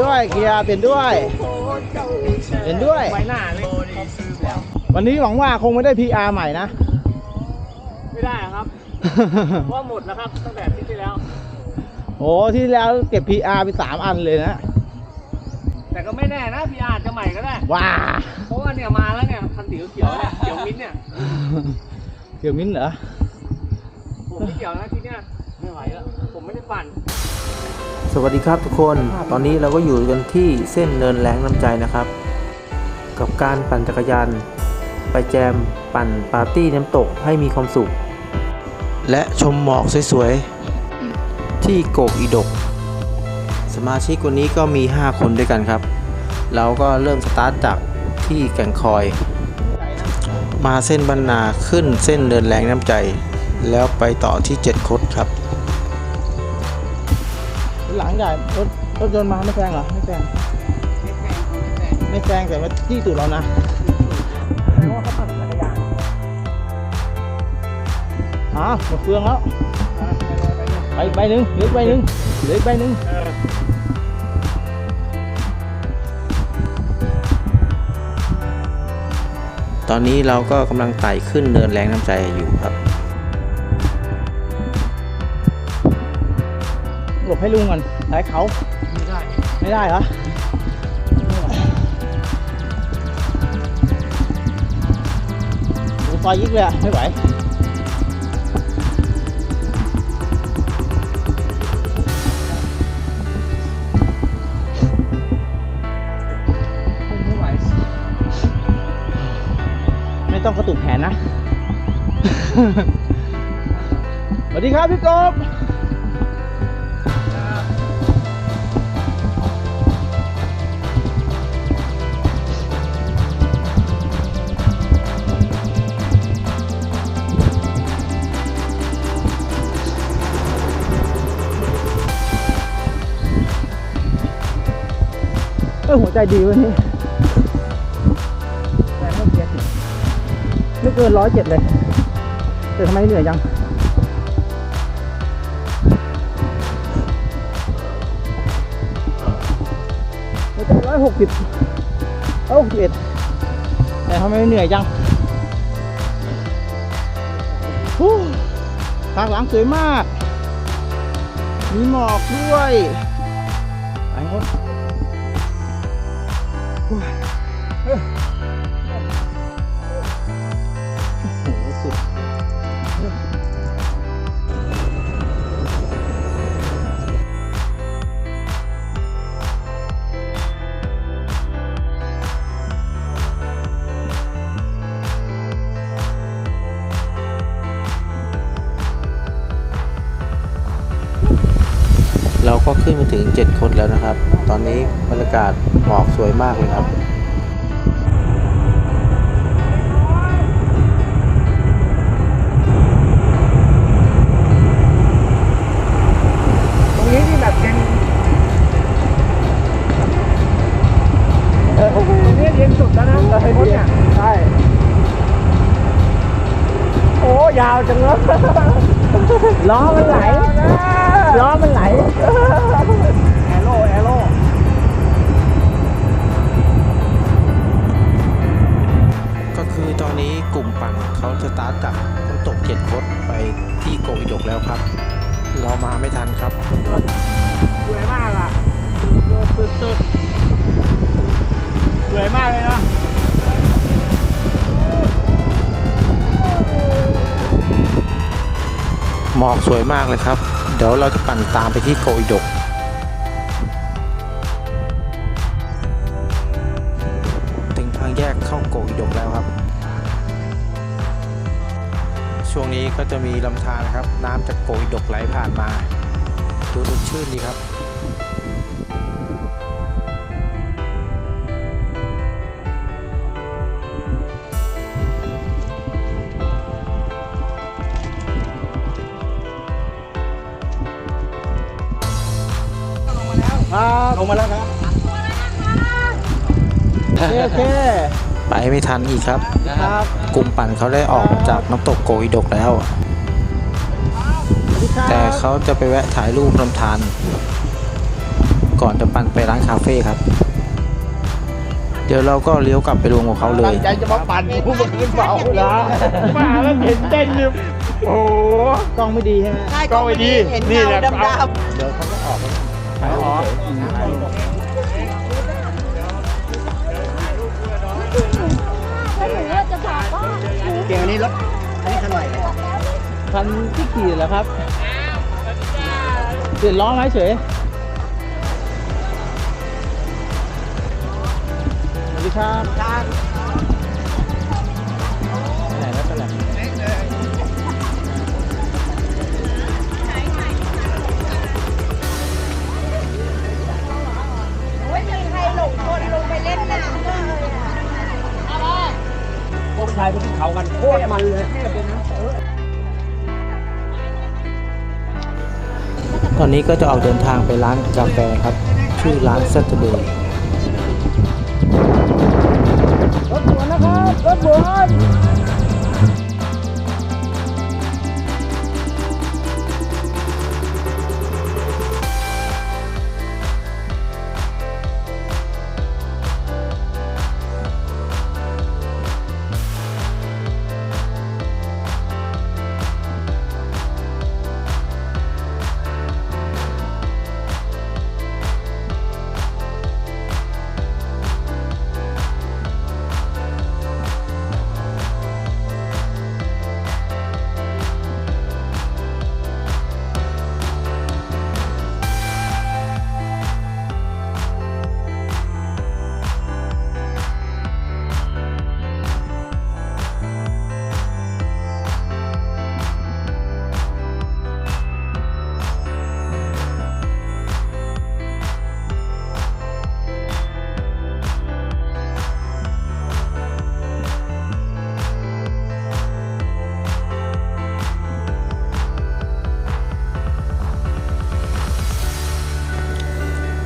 ด้วยเกียร์เปลี่ยนด้วยเปลี่ยนด้วย ไว้หน้าเลยวันนี้หวังว่าคงไม่ได้ PR ใหม่นะ ไม่ได้ครับ เพราะหมดแล้วครับตั้งแต่อาที่ที่แล้ว โอ้ที่แล้วเก็บ PR ไปสามอันเลยนะ แต่ก็ไม่แน่นะพีอาจจะใหม่ก็ได้ ว้าเพราะว่าเนี่ยมาแล้วเนี่ยคันสีเขียวเนี่ยเขียวมิ้นท์เนี่ยเกี่ยวมิ้นเหรอ ผมไม่เกี่ยวนะที่เนี่ย ไม่ไหวแล้ว ผมไม่ได้ปั่น สวัสดีครับทุกคน ตอนนี้เราก็อยู่กันที่เส้นเนินแรงน้ำใจนะครับ กับการปั่นจักรยาน ไปแจมปั่นปาร์ตี้น้ำตกให้มีความสุข และชมหมอกสวยๆ ที่โกกอีดก สมาชิกวันนี้ก็มี 5 คนด้วยกันครับ เราก็เริ่มสตาร์ทจากที่แก่งคอย มาเส้นบรรนาขึ้นเส้นเดินแรงน้ำใจ แล้วไปต่อที่เจ็ดคดครับ หลังใหญ่รถรถยนต์มาไม่แซงเหรอไม่แซงไม่แซงแต่ว่าจี้ตูดเรานะเพราะว่าเขาปั่นจักรยานอ้าวหมดเฟืองแล้วอะไปเลยไปเลยไปอีกใบหนึ่งเหลืออีกใบหนึ่งเหลืออีกใบหนึ่งเออตอนนี้เราก็กำลังไต่ขึ้นเนินแรงน้ำใจอยู่ครับ หลบให้ลุงก่อนสายเขาไม่ได้ ไม่ได้เหรอโอ้ซอยยิกเลยอะไม่ไหวไม่ไหวไม่ต้องกระตุกแขนนะ สวัสดีครับพี่กบ เออหัวใจดีวันนี้แต่ไม่เกียร์สิไม่เกินร้อยเจ็ดเลยแต่ทำไมเหนื่อยจังไม่ใช่ร้อยหกสิบร้อยหกสิบเอ็ดแต่ทำไมเหนื่อยจังฮู้ทางหลังสวยมาก มีหมอกด้วยไปหมด Whew. ก็ขึ้นมาถึง 7คนแล้วนะครับ ตอนนี้บรรยากาศหมอกสวยมากเลยครับตรงนี้ที่แบบเย็นเออตรงนี้เย็นสุดแล้วนะไอ้คนเนี่ยใช่โอ้ยาวจังเลยล้อมันไหลล้อมันไหล ลุ่มปั่นเขาสตาร์ทจากน้ำตกเจ็ดคดไปที่โกอิดกแล้วครับ เรามาไม่ทันครับสวยมากอะสุดสุดสวยมากเลยเนาะหมอกสวยมากเลยครับ เดี๋ยวเราจะปั่นตามไปที่โกอิดกถึงทางแยกเข้าโกอิดกแล้วครับ ช่วงนี้ก็จะมีลำธารนะครับ น้ำจากโกอิดกไหลผ่านมาดูสดชื่นดีครับครับลงมาแล้วครับโอเคโอเค ไปไม่ทันอีกครับครับ กลุ่มปั่นเขาได้ออกจากน้ำตกโกอิดกแล้วสวัสดีครับแต่เขาจะไปแวะถ่ายรูปลำธารก่อนจะปั่นไปร้านคาเฟ่ครับ เดี๋ยวเราก็เลี้ยวกลับไปรวมกับเขาเลยตั้งใจจะมาปั่นผู้บนขึ้นเปล่าเหรอมาแล้วเห็นเต้นเนี่ยโอ้โหกล้องไม่ดีใช่ไหมใช่ก็ไม่ดี เห็นนี่เงาแหละดำเอาเดี๋ยวเขาก็ออกแล้วถ่ายอ๋อ คันที่ขี่แล้วครับเปลี่ยนล้อไหมเฉยสวัสดีครับ ตอนนี้ก็จะออกเดินทางไปร้านกาแฟครับ ชื่อร้านซัตเดย์รถสวนนะครับรถสวน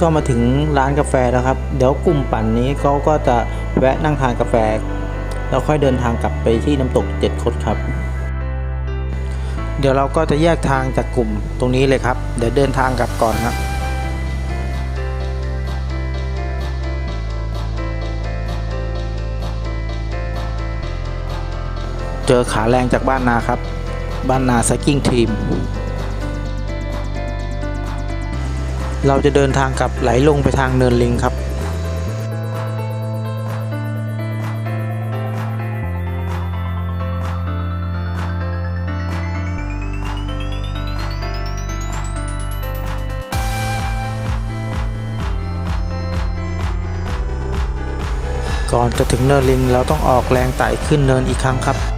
ก็มาถึงร้านกาแฟแล้วครับ เดี๋ยวกลุ่มปั่นนี้เขาก็จะแวะนั่งทานกาแฟ แล้วค่อยเดินทางกลับไปที่น้ำตกเจ็ดคดครับ เดี๋ยวเราก็จะแยกทางจากกลุ่มตรงนี้เลยครับ เดี๋ยวเดินทางกลับก่อนครับเจอขาแรงจากบ้านนาครับ บ้านนาไซกิ้งทีม เราจะเดินทางกลับไหลลงไปทางเนินลิงครับก่อนจะถึงเนินลิงเราต้องออกแรงไต่ขึ้นเนินอีกครั้งครับ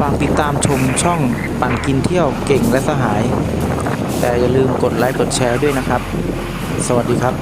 ฝากติดตามชมช่องปั่นกินเที่ยวเก่งและสหาย แต่อย่าลืมกดไลค์กดแชร์ด้วยนะครับ สวัสดีครับ